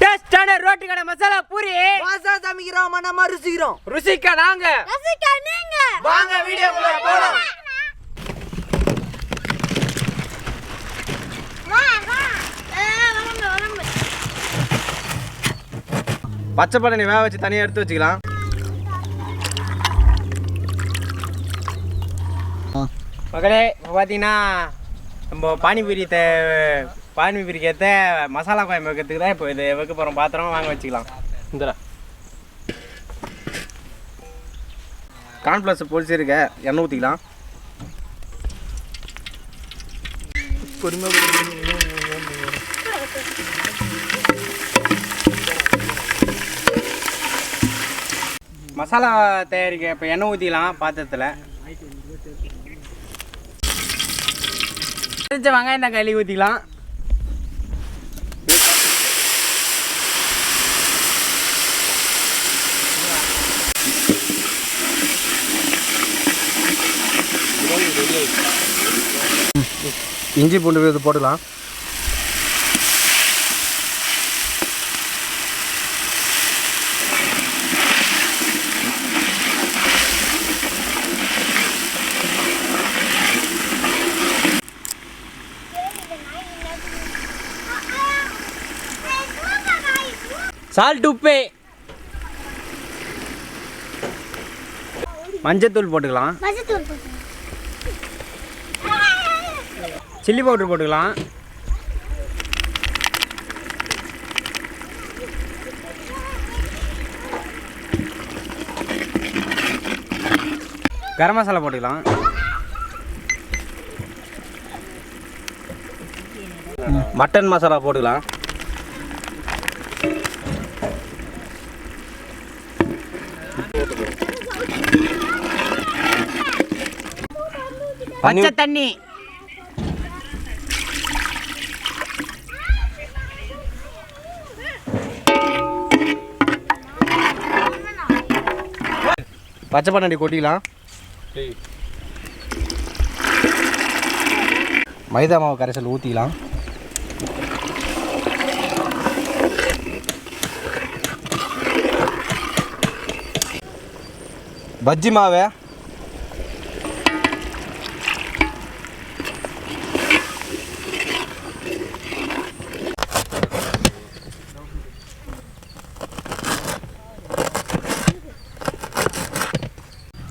டேஸ்டான ரோட்டு கடை மசாலா பூரி. வாசா சமைக்கிறோம் நம்ம ருசிக்கிறோம். ருசிக்க நாங்க ரசிகா நீங்க. வாங்க வீடியோக்குள்ள போலாம். வா வா. ஏ வரங்க வரங்க பச்சை பட்டாணி வேக வச்சு தனியாக எடுத்து வச்சுக்கலாம். மகளே இப்போ பார்த்தீங்கன்னா நம்ம பானிபூரி தே பானிபூரிக்கு ஏற்ற மசாலா குழம்பு வைக்கிறதுக்கு தான் இப்போ இது வைக்க போகிறோம் பாத்திரம் வாங்க வச்சுக்கலாம். இந்த கார்ன்ஃப்ளவர்ஸ் பொலிச்சு இருக்க. எண்ணெய் ஊற்றிக்கலாம் மசாலா தயாரிக்க இப்போ எண்ணெய் ஊற்றிக்கலாம் பாத்திரத்தில். வெங்காயம் கழுவி ஊற்றிக்கலாம் இஞ்சி பூண்டு விழுது போட்டுக்கலாம். சால்ட் உப்பு. மஞ்சத்தூள் போட்டுக்கலாம். மசத்தூள் போட்டு சில்லி பவுட்ரு போட்டுக்கலாம். கரம் மசாலா போட்டுக்கலாம். மட்டன் மசாலா போட்டுக்கலாம். பச்சை தண்ணி. பச்சை பட்டாணி கொட்டிக்கலாம் மைதா மாவு கரைசல் ஊற்றிக்கலாம் பஜ்ஜி மாவை.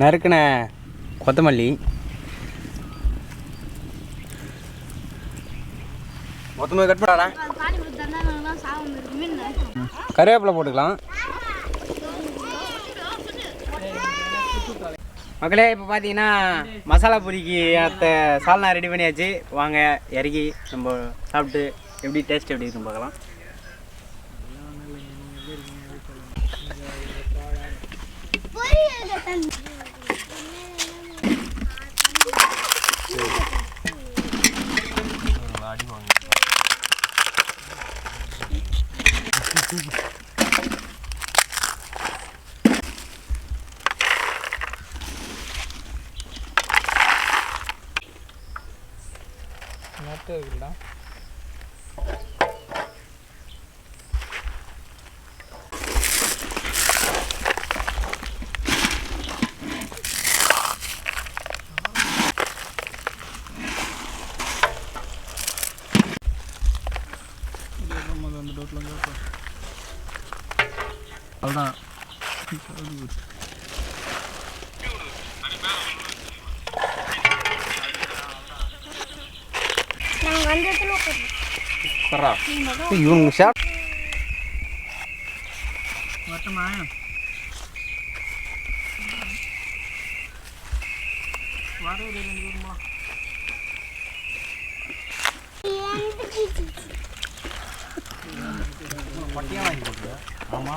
நறுக்கின கொத்தமல்லி. மொத்தமாக கட் மீன் கருவேப்பிலை போட்டுக்கலாம். மக்களே இப்போ பார்த்தீங்கன்னா மசாலா பூரிக்கு அத்த சால்னா ரெடி பண்ணியாச்சு. வாங்க இறக்கி நம்ம சாப்பிட்டு எப்படி டேஸ்ட் எப்படி இருக்குன்னு பார்க்கலாம். அவ்வளோதான் நாங்கள் താടി വാങ്ങി. നോട്ട് ഇല്ല வட்டமா எனக்கு எங்கன்னா கேச்சிச்சு இந்த இது நான் குட்டை வந்துதான் குட்டை இது என்கிட்ட நிறைய போட்டுருக்கோம் தர்ணா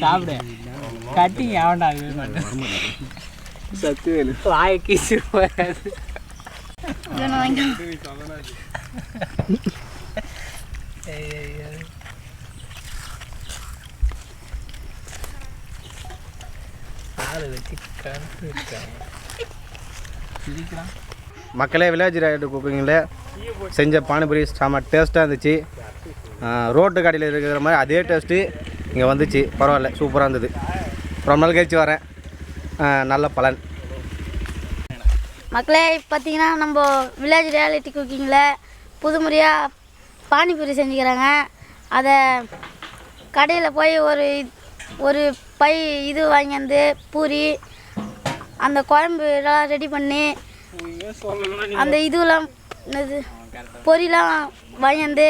சாப்பிடு. கட்டிங்க அவன்டா சத்துவேலு. வாய கீச்சு போயாது ஆளு வச்சு கருத்து இருக்காங்க மக்களே வில்லேஜ் ரைடு குக்கிங்கில் செஞ்ச பானிபூரி செம்ம டேஸ்ட்டாக இருந்துச்சு. ரோட்டு கடையில் இருக்கிற மாதிரி அதே டேஸ்ட்டு இங்கே வந்துச்சு. பரவாயில்ல சூப்பராக இருந்தது. ரொம்ப நாள் கழிச்சு வரேன். நல்ல பலன். மக்களே பார்த்தீங்கன்னா நம்ம வில்லேஜ் ரியாலிட்டி குக்கிங்கில் புதுமுறையாக பானிபூரி செஞ்சுக்கிறாங்க. அதை கடையில் போய் ஒரு ஒரு பை இது வாங்கி வந்து பூரி அந்த குழம்பு எல்லாம் ரெடி பண்ணி அந்த இதுலாம் என்னது பொரிலாம் வாங்கி வந்து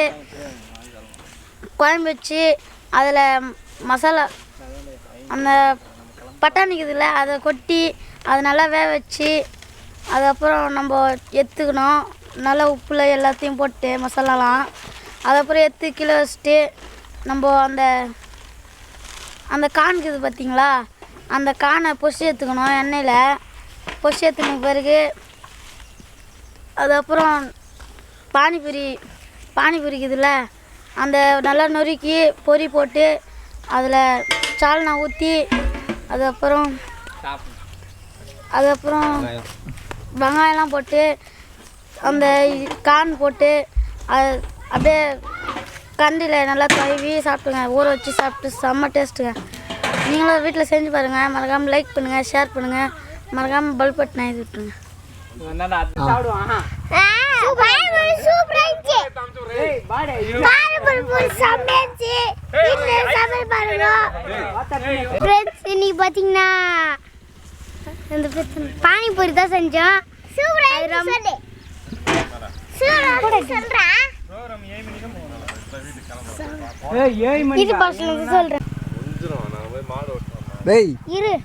குழம்பு வச்சு அதில் மசாலா அந்த பட்டாணிக்குதுல அதை கொட்டி அதை நல்லா வேக வச்சு அதுக்கப்புறம் நம்ம எடுத்துக்கணும் நல்லா உப்புல எல்லாத்தையும் போட்டு மசாலாலாம். அதுக்கப்புறம் எடுத்து கீழே வச்சுட்டு நம்ம அந்த அந்த கான் பார்த்தீங்களா அந்த கானை பொசி எடுத்துக்கணும் எண்ணெயில். பொசி எடுத்துன பிறகு அதுக்கப்புறம் பானிபூரி பானிபூரி இதில் அந்த நல்லா நொறுக்கி பொரி போட்டு அதில் சால்னா ஊற்றி அதுக்கப்புறம் அதுக்கப்புறம் வெங்காயம்லாம் போட்டு அந்த கான் போட்டு அது அப்படியே கண்டியில் நல்லா கழுவி சாப்பிட்டுங்க. ஊற வச்சு சாப்பிட்டு செம்ம டேஸ்ட்டுங்க நீங்களும் வீட்டில் செஞ்சு பாருங்கள் மறக்காமல் லைக் பண்ணுங்கள் ஷேர் பண்ணுங்கள் மறக்காமல் பல்ப் பட்டன் எழுதி விட்டுருங்க இன்னைக்கு பார்த்தீங்கன்னா இந்த பானிபூரி தான் செஞ்சோம். இது பசங்க சொல்கிறேன் டேய். இரு.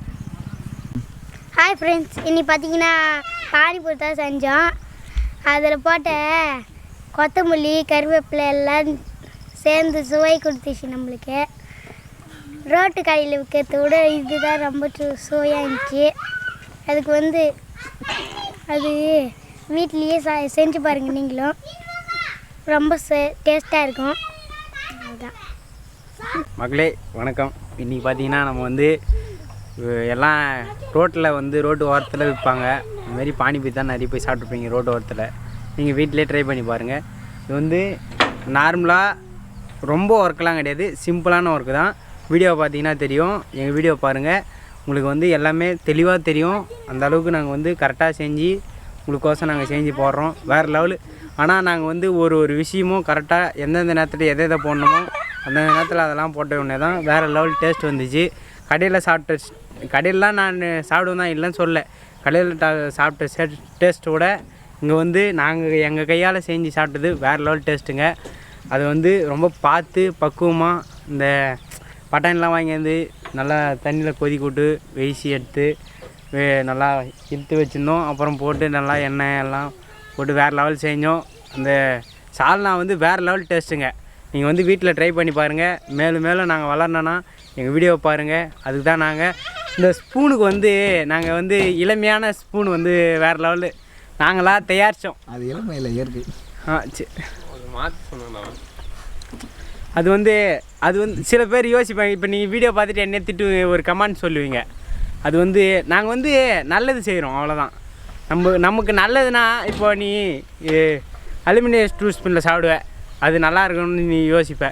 ஹாய் ஃப்ரெண்ட்ஸ் இன்னைக்கு பார்த்தீங்கன்னா பானிபூரி தான் செஞ்சோம். அதில் போட்ட கொத்தமல்லி கருவேப்பிலை எல்லாம் சேர்ந்து சுவை கொடுத்துச்சு நம்மளுக்கு. ரோட்டு கடையில் விற்கிறத விட இதுதான் ரொம்ப சு- சுவையாக இருந்துச்சு. அதுக்கு வந்து அது வீட்லேயே ச செஞ்சு பாருங்கள் நீங்களும். ரொம்ப டேஸ்ட்டாக இருக்கும். அதுதான் மக்களே வணக்கம். இன்றைக்கி பார்த்தீங்கன்னா நம்ம வந்து எல்லாம் ரோட்டில் வந்து ரோட்டு ஓரத்தில் விற்பாங்க. இதுமாரி பானிபூரி தான் நிறைய போய் சாப்பிட்ருப்பீங்க ரோட்டு ஓரத்தில். நீங்கள் வீட்டிலே ட்ரை பண்ணி பாருங்கள் இது வந்து நார்மலாக ரொம்ப ஒர்க்கெலாம் கிடையாது. சிம்பிளான ஒர்க்கு தான். வீடியோ பார்த்தீங்கன்னா தெரியும். எங்கள் வீடியோ பாருங்கள் உங்களுக்கு வந்து எல்லாமே தெளிவாக தெரியும். அந்த அளவுக்கு நாங்கள் வந்து கரெக்டாக செஞ்சு உங்களுக்கோசம் நாங்கள் செஞ்சு போடுறோம். வேறு லெவலு ஆனால் நாங்கள் வந்து ஒரு ஒரு விஷயமும் கரெக்டாக எந்தெந்த நேரத்தில் எதை எதை போடணுமோ அந்த நேரத்தில் அதெல்லாம் போட்ட உடனே தான் வேறு லெவல் டேஸ்ட் வந்துச்சு. கடையில் சாப்பிட்ட கடையிலலாம் நான் சாப்பிடுவேன் தான் இல்லைன்னு சொல்ல கடையில் டா- சாப்பிட்ட டேஸ்ட்டோட இங்கே வந்து நாங்கள் எங்கள் கையால் செஞ்சு சாப்பிட்டது வேறு லெவல் டேஸ்ட்டுங்க அது வந்து ரொம்ப பார்த்து பக்குவமாக இந்த பட்டாணிலாம் வாங்கியாந்து நல்லா தண்ணியில் கொதிக்க விட்டு வெயிசி எடுத்து வே- நல்லா இழுத்து வச்சுருந்தோம். அப்புறம் போட்டு நல்லா எண்ணெய் எல்லாம் போட்டு வேறு லெவல் செஞ்சோம். அந்த சால்னா வந்து வேறு லெவல் டேஸ்ட்டுங்க நீங்கள் வந்து வீட்டில் ட்ரை பண்ணி பாருங்கள் மேலும் மேலும் நாங்கள் வளரணுன்னா எங்கள் வீடியோவை பாருங்கள் அதுக்கு தான் நாங்கள் இந்த ஸ்பூனுக்கு வந்து நாங்கள் வந்து இளமையான ஸ்பூன் வந்து வேறு லெவலு நாங்களாக தயாரித்தோம் அது இளமையில் இயற்கை. ஆ சரி அது வந்து அது வந்து சில பேர் யோசிப்பாங்க இப்போ நீங்கள் வீடியோ பார்த்துட்டு என்ன திட்டு ஒரு கமெண்ட் சொல்லுவீங்க. அது வந்து நாங்கள் வந்து நல்லது செய்கிறோம் அவ்வளோதான் நம்ம நமக்கு நல்லதுன்னா இப்போ நீ அலுமினியம் ஸ்டூ ஸ்பூனில் சாப்பிடுவ. அது நல்லா இருக்கணும்னு நீ யோசிப்ப.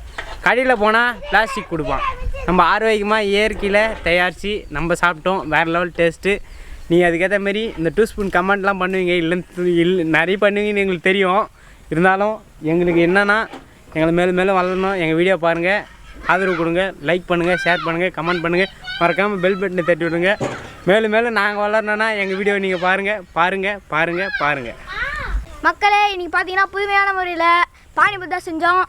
கடையில் போனால் பிளாஸ்டிக் கொடுப்பான். நம்ம ஆரோக்கியமாக இயற்கையில் தயாரித்து நம்ம சாப்பிட்டோம் வேறு லெவல் டேஸ்ட்டு நீ அதுக்கேற்ற மாரி இந்த டூ ஸ்பூன் கமெண்ட்லாம் பண்ணுவீங்க. இல்லைன்னு இல்லை நிறைய பண்ணுவீங்கன்னு எங்களுக்கு தெரியும். இருந்தாலும் எங்களுக்கு என்னென்னா எங்களை மேலும் மேலும் வளரணும். எங்கள் வீடியோ பாருங்கள் ஆதரவு கொடுங்க. லைக் பண்ணுங்கள் ஷேர் பண்ணுங்கள் கமெண்ட் பண்ணுங்கள் மறக்காமல் பெல் பட்டனை தட்டி விடுங்க. மேலும் மேலும் நாங்கள் வளரணுன்னா எங்கள் வீடியோ நீங்கள் பாருங்கள் பாருங்கள் பாருங்கள் பாருங்கள் மக்களே இன்றைக்கி பார்த்தீங்கன்னா புதுமையான முறையில் பானிபூரி தான் செஞ்சோம்.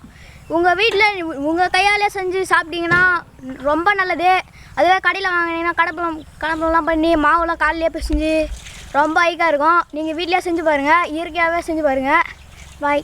உங்கள் வீட்டில் உங்கள் கையாலே செஞ்சு சாப்பிட்டீங்கன்னா ரொம்ப நல்லது. அதுவே கடையில் வாங்கினீங்கன்னா கடப்பளம் கடப்பளம்லாம் பண்ணி மாவுலாம் காலையிலே பிசைஞ்சு ரொம்ப ஐக்காக இருக்கும். நீங்கள் வீட்டிலே செஞ்சு பாருங்கள் இயற்கையாகவே செஞ்சு பாருங்கள் பாய்